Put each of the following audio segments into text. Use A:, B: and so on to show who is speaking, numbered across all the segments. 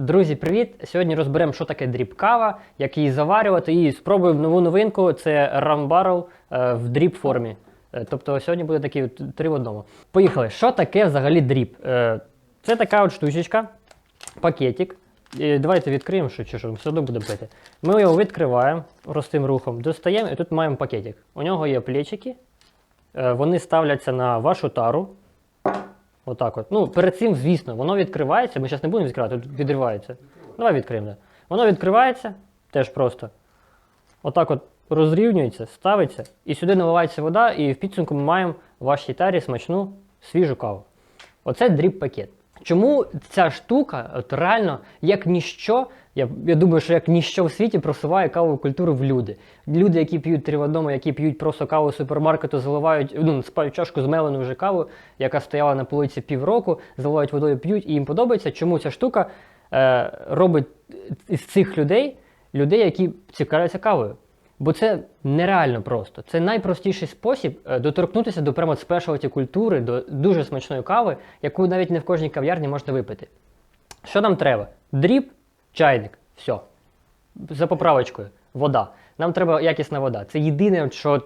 A: Друзі, привіт! Сьогодні розберемо, що таке дріп кава, як її заварювати, і спробуємо нову новинку це Barrel е, в дріп формі. Е, Тобто сьогодні буде такі три в одному. Поїхали. Що таке взагалі дріп? Е, Це така от штучечка, пакетик. Давайте відкриємо, що чи що, все одно будемо пити. Ми його відкриваємо простим рухом, достаємо і тут маємо пакетик. У нього є плечики, вони ставляться на вашу тару. Отак от. Ну, перед цим, звісно, воно відкривається. Ми зараз не будемо відкривати, тут відривається. Давай відкриємо. Воно відкривається теж просто. Отак от розрівнюється, ставиться, і сюди наливається вода, і в підсумку ми маємо в вашій тарі смачну свіжу каву. Оце дріп-пакет. Чому ця штука, от реально, як ніщо, я, я думаю, що як ніщо в світі просуває кавову культуру в люди. Люди, які п'ють три в одному, які п'ють просто каву з супермаркету, заливають, ну, спають чашку змелену вже каву, яка стояла на полиці півроку, заливають водою, п'ють, і їм подобається, чому ця штука е, робить із цих людей людей, які цікавляться кавою. Бо це нереально просто. Це найпростіший спосіб е, доторкнутися до прямо спешалті культури, до дуже смачної кави, яку навіть не в кожній кав'ярні можна випити. Що нам треба? Дріб, чайник, все. За поправочкою, вода. Нам треба якісна вода. Це єдине, що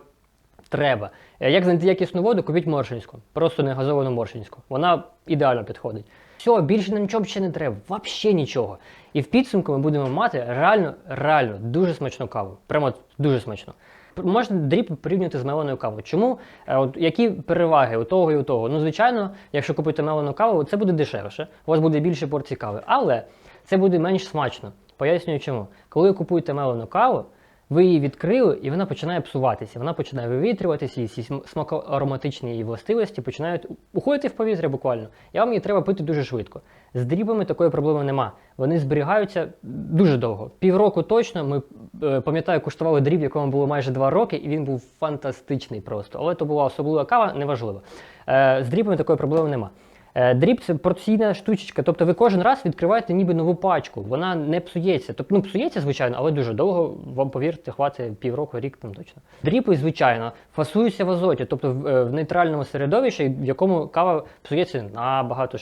A: треба. Е, Як знайти якісну воду, купіть моршинську. Просто не газовану моршинську. Вона ідеально підходить. Все, більше нам нічого ще не треба, взагалі нічого. І в підсумку ми будемо мати реально, реально дуже смачну каву. Прямо дуже смачну. Можна дріб порівняти з меленою кавою. Чому? Е, От, які переваги у того і у того? Ну, звичайно, якщо купити мелену каву, це буде дешевше, у вас буде більше порцій кави, але це буде менш смачно. Пояснюю чому. Коли ви купуєте мелену каву, ви її відкрили, і вона починає псуватися, вона починає вивітрюватися, і ці см- смакоароматичні її властивості починають уходити в повітря буквально. І вам її треба пити дуже швидко. З дрібами такої проблеми нема. Вони зберігаються дуже довго. Півроку точно. Ми е, пам'ятаю, куштували дріб, якому було майже два роки, і він був фантастичний просто. Але то була особлива кава, неважливо. Е, з дрібами такої проблеми нема. Е, Дріб це порційна штучечка, тобто ви кожен раз відкриваєте ніби нову пачку, вона не псується. Тобто, ну, псується, звичайно, але дуже довго, вам повірте, хватить півроку, рік там точно. Дріпи, звичайно, фасуються в азоті, тобто в, е, в нейтральному середовищі, в якому кава псується набагато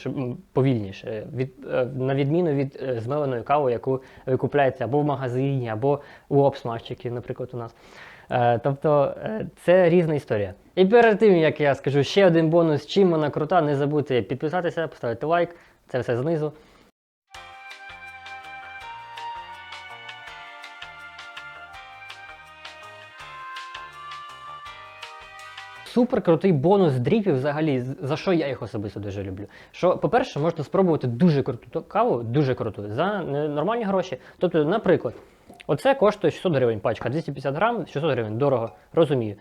A: повільніше, від, е, на відміну від змеленої кави, яку ви купляєте або в магазині, або у обсмажчиків, наприклад, у нас. Е, Тобто е, це різна історія. І перед тим, як я скажу ще один бонус, чим вона крута, не забудьте підписатися, поставити лайк, це все знизу. Супер крутий бонус дріпів взагалі, за що я їх особисто дуже люблю. Що, по-перше, можна спробувати дуже круту каву, дуже круту, за нормальні гроші. Тобто, наприклад, оце коштує 600 гривень пачка, 250 грам, 600 гривень, дорого, розумію.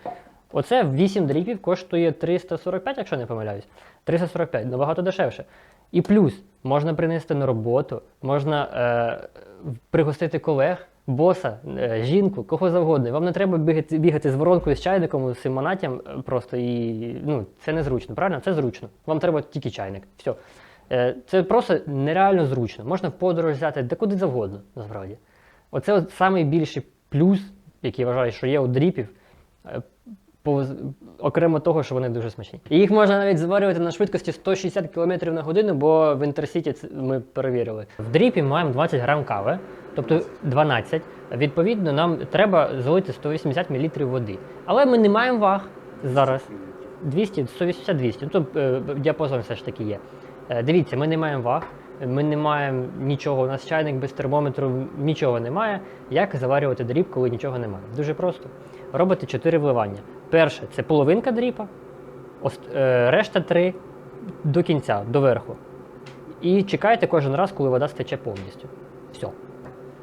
A: Оце 8 дріпів коштує 345, якщо не помиляюсь. 345, набагато дешевше. І плюс можна принести на роботу, можна е, пригостити колег, боса, е, жінку, кого завгодно. Вам не треба бігати, бігати з воронкою з чайником, з цим манаттям е, просто і ну, це незручно, правильно? Це зручно. Вам треба тільки чайник. Все. Е, це просто нереально зручно. Можна в подорож взяти де куди завгодно, насправді. Оце от найбільший плюс, який вважаю, що є у дріпів. е, по, окремо того, що вони дуже смачні. І їх можна навіть зварювати на швидкості 160 км на годину, бо в Інтерсіті ми перевірили. В дріпі маємо 20 грам кави, тобто 12. Відповідно, нам треба залити 180 мл води. Але ми не маємо ваг зараз. 200, 180, 200. Ну, то е, діапазон все ж таки є. Е, Дивіться, ми не маємо ваг, ми не маємо нічого. У нас чайник без термометру, нічого немає. Як заварювати дріб, коли нічого немає? Дуже просто. Робите 4 вливання. Перше це половинка дріпа, е, решта 3 до кінця, до верху. І чекайте кожен раз, коли вода стече повністю. Все.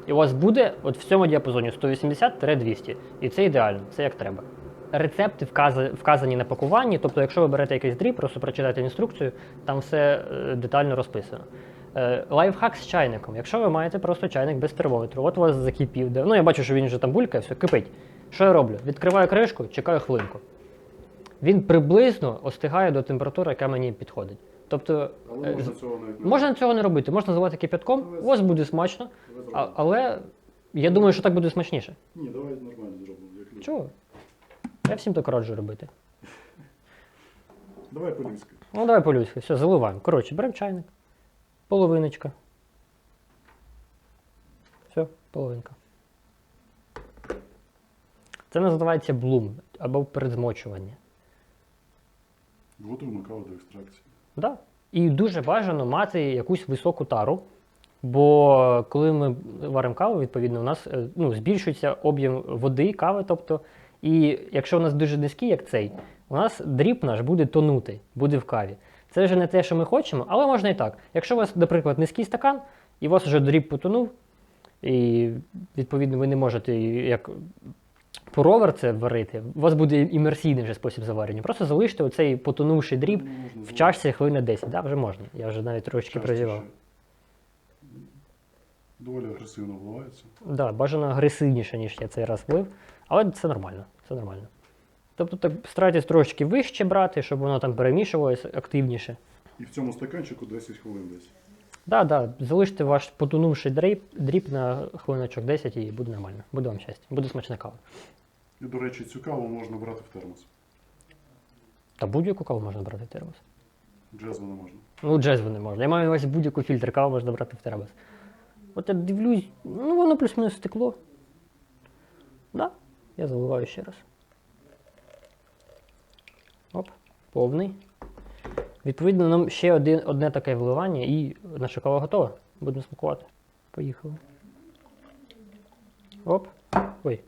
A: І у вас буде от в цьому діапазоні 180-200. І це ідеально, це як треба. Рецепти вказані на пакуванні, тобто, якщо ви берете якийсь дріб, просто прочитайте інструкцію, там все е, детально розписано. Е, Лайфхак з чайником. Якщо ви маєте просто чайник без термометру, от у вас закипів, де- ну я бачу, що він вже там булькає, все, кипить. Що я роблю? Відкриваю кришку, чекаю хвилинку. Він приблизно остигає до температури, яка мені підходить. Тобто,
B: Але можна цього не
A: можна цього не робити, можна заливати кипятком, у вас буде смачно, а, але я думаю, що так буде смачніше.
B: Ні, давай нормально зробимо. Як люди.
A: Чого? Я всім так раджу робити.
B: Давай по-людськи.
A: Ну, давай по-людськи, все, заливаємо. Коротше, беремо чайник, половиночка. Все, половинка. Це називається блум або передзмочування.
B: Готуємо каву до екстракції.
A: Да. І дуже бажано мати якусь високу тару. Бо коли ми варимо каву, відповідно, у нас е, ну, збільшується об'єм води, кави. Тобто, і якщо у нас дуже низький, як цей, у нас дріб наш буде тонути, буде в каві. Це вже не те, що ми хочемо, але можна і так. Якщо у вас, наприклад, низький стакан, і у вас вже дріб потонув, і відповідно ви не можете як поровер це варити, у вас буде імерсійний вже спосіб заварення. Просто залиште оцей потонувший дріб
B: Ну, можна
A: в чашці хвилин 10. Да, вже можна. Я вже навіть трошечки прозівав.
B: Доволі агресивно вливається.
A: Да, бажано агресивніше, ніж я цей раз влив, але це нормально. Це нормально. Тобто так старайтесь трошечки вище брати, щоб воно там перемішувалося активніше.
B: І в цьому стаканчику 10 хвилин десь.
A: Да, да, залиште ваш потонувший дріб, дріб на хвилиночок 10 і буде нормально. Буде вам щастя, буде смачна кава.
B: І, до речі, цю каву можна брати в термос.
A: Та будь-яку каву можна брати в термос.
B: Джезву не можна.
A: Ну, джезву не можна. Я маю на увазі будь-яку фільтр каву можна брати в термос. От я дивлюсь, ну воно плюс-мінус стекло. Да, я заливаю ще раз. Оп, повний. Відповідно, нам ще один, одне таке вливання і наша кава готова. Будемо смакувати. Поїхали. Оп. Ой.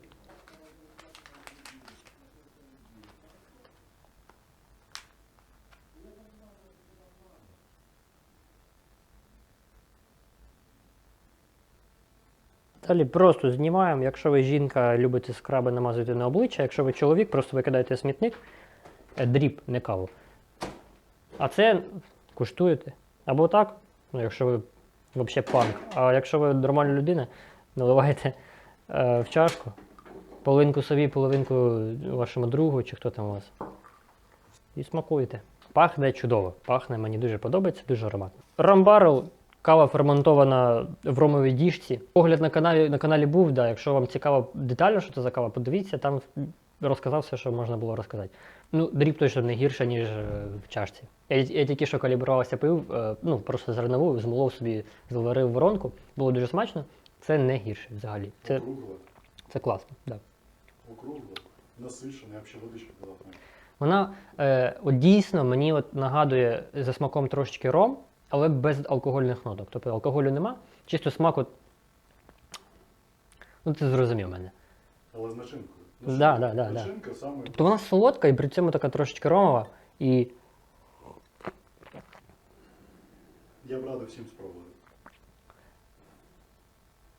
A: Далі просто знімаємо. Якщо ви жінка, любите скраби намазувати на обличчя, якщо ви чоловік, просто викидаєте смітник, дріб, не каву. А це куштуєте. Або так, ну, якщо ви взагалі панк. А якщо ви нормальна людина, наливаєте е, в чашку, половинку собі, половинку вашому другу, чи хто там у вас. І смакуєте. Пахне чудово. Пахне, мені дуже подобається, дуже ароматно. Рамбарл, кава ферментована в ромовій діжці. Погляд на каналі, на каналі був, да, якщо вам цікаво детально, що це за кава, подивіться, там розказав все, що можна було розказати. Ну, дріб точно не гірше, ніж е, в чашці. Я, я тільки що калібрувався пив, е, ну просто зернову, змолов собі, заварив воронку, було дуже смачно. Це не гірше взагалі. Це,
B: Округле,
A: це класно. Да.
B: округле, насичене, я взагалі водички додати.
A: Вона е, от дійсно мені от нагадує за смаком трошечки ром, але без алкогольних ноток. Тобто алкоголю нема, чисто смак от. Ну, ти зрозумів мене.
B: Але з начинкою.
A: Да, да, да, да.
B: Начинка саме.
A: Тобто вона солодка і при цьому така трошечки ромова. І
B: Я б радив всім спробувати.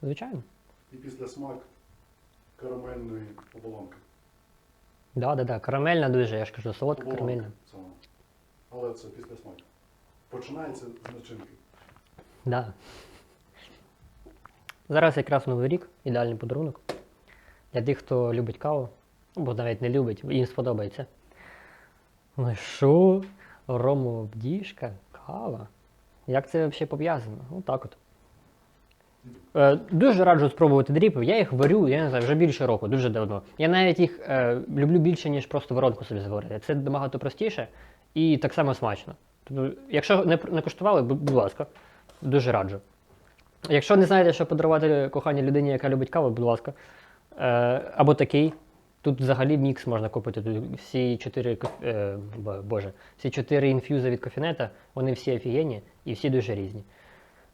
A: звичайно.
B: І після смак карамельної оболонки.
A: Да, да, да. Карамельна дуже, я ж кажу, солодка
B: Оболонка
A: карамельна.
B: саме. Але це після смаку. Починається з начинки.
A: Да. Зараз якраз новий рік, ідеальний подарунок. Для тих, хто любить каву, або навіть не любить, їм сподобається. Ну що? Ромова діжка, кава. Як це взагалі пов'язано? Ну так от. Е, дуже раджу спробувати дріпів. Я їх варю, я не знаю, вже більше року, дуже давно. Я навіть їх е, люблю більше, ніж просто воронку собі зварити. Це набагато простіше і так само смачно. Тобто, якщо не, не куштували, будь ласка, дуже раджу. Якщо не знаєте, що подарувати коханій людині, яка любить каву, будь ласка. Е, або такий. Тут взагалі мікс можна купити. Тут всі чотири е, боже, всі чотири інфюзи від кофінета, вони всі офігенні і всі дуже різні.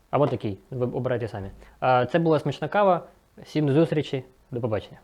A: Або такий, ви обирайте самі. Е, це була смачна кава. Всім зустрічі, до побачення.